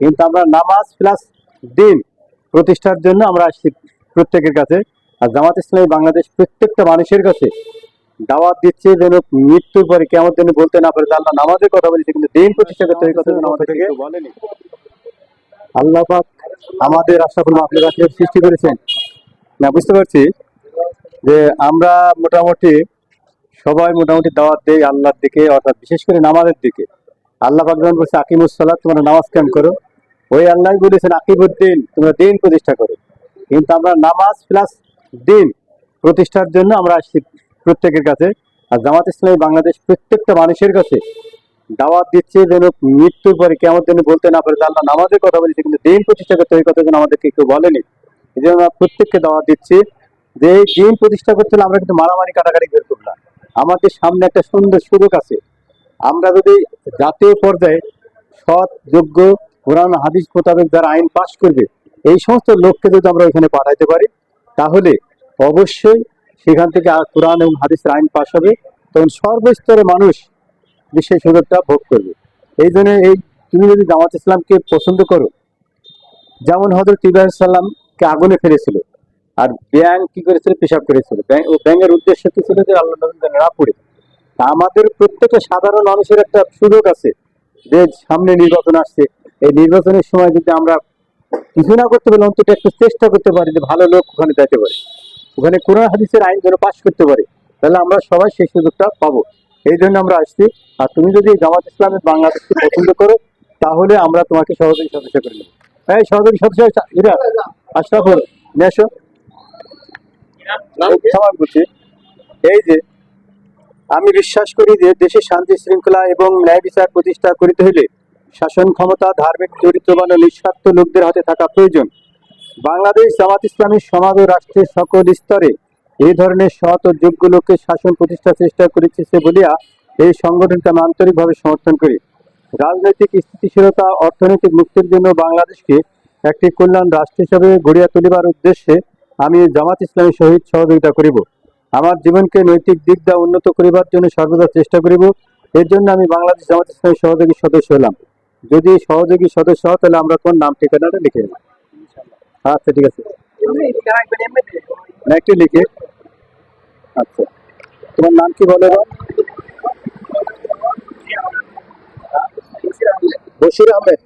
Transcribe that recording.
কিন্তু আমরা নামাজ প্লাস দিন প্রতিষ্ঠার জন্য আমরা আসছি প্রত্যেকের কাছে। আর জামাত ইসলামী বাংলাদেশ প্রত্যেকটা মানুষের কাছে দাওয়াত দিচ্ছে যেন মৃত্যুর পরে কেমন যেন বলতে না পারে আল্লাহ নামাজের কথা বলেছে কিন্তু দিন প্রতিষ্ঠা করতে এই কথা আমাদের থেকে বলেনি। আল্লাহ পাক আমাদের আশরাফুল মাহফিলের সৃষ্টি করেছেন। না বুঝতে পারছি যে আমরা মোটামুটি সবাই মোটামুটি দাওয়াত দেই আল্লাহর দিকে অর্থাৎ বিশেষ করে নামাজের দিকে। আল্লাহ পাক যখন বলছে আকিমুসসালাত তোমরা নামাজ কায়েম করো। ওই আল্লাহ বলেছেন আকিবুদ্দিন, তোমরা দিন প্রতিষ্ঠা করো। কিন্তু আমরা নামাজ প্লাস দিন প্রতিষ্ঠার জন্য আমরা আসছি প্রত্যেকের কাছে। আর জামাত ইসলামী বাংলাদেশ প্রত্যেকটা মানুষের কাছে দাওয়াত দিচ্ছে যেন মৃত্যুর পরে কেমন যেন বলতে না পারে আল্লাহ নামাজের কথা বলেছে, কিন্তু দিন প্রতিষ্ঠা করতে ওই কথা যেন আমাদেরকে কেউ বলেনি। এই জন্য আমরা প্রত্যেককে দাওয়াত দিচ্ছি যে দিন প্রতিষ্ঠা করতে হলে আমরা কিন্তু মারামারি কাটাকাটি বের করব না। আমাদের সামনে একটা সুন্দর সুযোগ আছে। আমরা যদি জাতীয় পর্যায়ে সৎ, যোগ্য কোরআন হাদিস মোতাবেক যারা আইন পাশ করবে, এই সমস্ত লোককে যদি আমরা ওইখানে পাঠাইতে পারি, তাহলে অবশ্যই সেখান থেকে কোরআন এবং হাদিসের আইন পাশ হবে। তখন সর্বস্তরের মানুষ সেই সুযোগটা ভোগ করবে। এই জন্য এই তুমি যদি জামাত ইসলামকে পছন্দ করো, যেমন হজরত ইব্রাহিম সাল্লামকে আগুনে ফেলেছিল, আর ব্যাং কি করেছিল? পেশাব করেছিল। ও ব্যাঙের উদ্দেশ্য কি ছিল? যে আল্লাহ নবী যেন না পড়ে। আমাদের প্রত্যেকটা সাধারণ মানুষের একটা সুযোগ আছে যে সামনে নির্বাচন আসছে। এই নির্বাচনের সময় যদি আমরা কিছু না করতে পারলে অন্তত একটু চেষ্টা করতে পারি যে ভালো লোক ওখানে যেতে পারে। ওখানে কোরআন হাদিসের আইন যেন পাশ করতে পারে তাহলে আমরা সবাই সেই সুযোগটা পাবো। এই জন্য আমরা আসছি। আর তুমি যদি জামাত ইসলামের বাংলাদেশকে পছন্দ করো তাহলে আমরা তোমাকে সহযোগী সদস্য করে নেব। এই সহযোগী সদস্য এরা আশরাফুল নেশো সবাই বলছি এই যে আমি বিশ্বাস করি যে দেশে শান্তি শৃঙ্খলা এবং ন্যায় বিচার প্রতিষ্ঠা করিতে হইলে শাসন ক্ষমতা, ধার্মিক চরিত্রবান ও নিঃস্বার্থ লোকদের হাতে থাকা প্রয়োজন। বাংলাদেশ জামাত ইসলামী সমাজ ও রাষ্ট্রের সকল স্তরে এই ধরনের সৎ ও যোগ্য লোককে শাসন প্রতিষ্ঠার চেষ্টা করিতেছে বলিয়া এই সংগঠনকে আমি আন্তরিকভাবে সমর্থন করি। রাজনৈতিক স্থিতিশীলতা, অর্থনৈতিক মুক্তির জন্য বাংলাদেশকে একটি কল্যাণ রাষ্ট্র হিসাবে গড়িয়া তুলিবার উদ্দেশ্যে আমি জামাত ইসলামী সহিত সহযোগিতা করিব। আমার জীবনকে নৈতিক দিক উন্নত করিবার জন্য সর্বদা চেষ্টা করিব। এর জন্য আমি বাংলাদেশ জামাত ইসলামী সহযোগী সদস্য হলাম। যদি সহযোগী সদস্য হও তাহলে আমরা কোন নাম ঠিকানাটা লিখে নেব? আচ্ছা ঠিক আছে। লিখে। আচ্ছা। তোমার নাম কি বলে বসির আহমেদ।